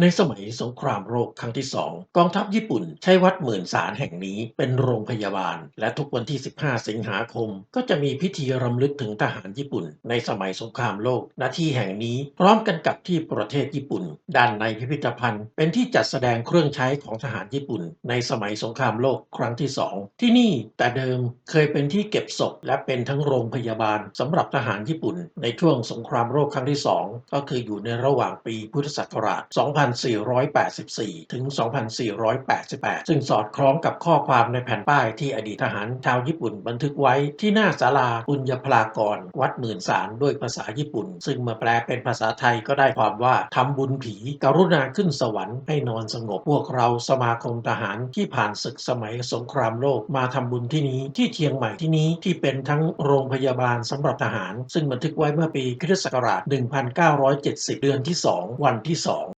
ในสมัยสงครามโลกครั้งที่สองกองทัพญี่ปุ่นใช้วัดหมื่นสารแห่งนี้เป็นโรงพยาบาล และทุกวันที่ 15 สิงหาคม ก็จะมีพิธีรำลึกถึงทหารญี่ปุ่น ในสมัยสงครามโลกณที่แห่งนี้พร้อมกันกับที่ประเทศญี่ปุ่น ด้านในพิพิธภัณฑ์ เป็นที่จัดแสดงเครื่องใช้ของทหารญี่ปุ่น ในสมัยสงครามโลกครั้งที่สองที่นี่แต่เดิมเคยเป็นที่เก็บศพและเป็นทั้งโรงพยาบาลสำหรับทหารญี่ปุ่น ในช่วงสงครามโลกครั้งที่สองก็คืออยู่ในระหว่างปีพุทธศักราช2484 ถึง 2488 ซึ่งสอดคล้องกับข้อความในแผ่นป้ายที่อดีตทหารชาวญี่ปุ่นบันทึกไว้ที่หน้าศาลาปุญญพลากร วัดหมื่นสารด้วยภาษาญี่ปุ่น ซึ่งมื่อแปลเป็นภาษาไทยก็ได้ความว่าทำบุญผี กรุณาขึ้นสวรรค์ให้นอนสงบ พวกเราสมาคมทหารที่ผ่านศึกสมัยสงครามโลกมาทำบุญที่นี้ที่เชียงใหม่ที่นี้ที่เป็นทั้งโรงพยาบาลสำหรับทหาร ซึ่งบันทึกไว้เมื่อปีคริสต์ศักราช 1970 เดือนที่ 2 วันที่ 2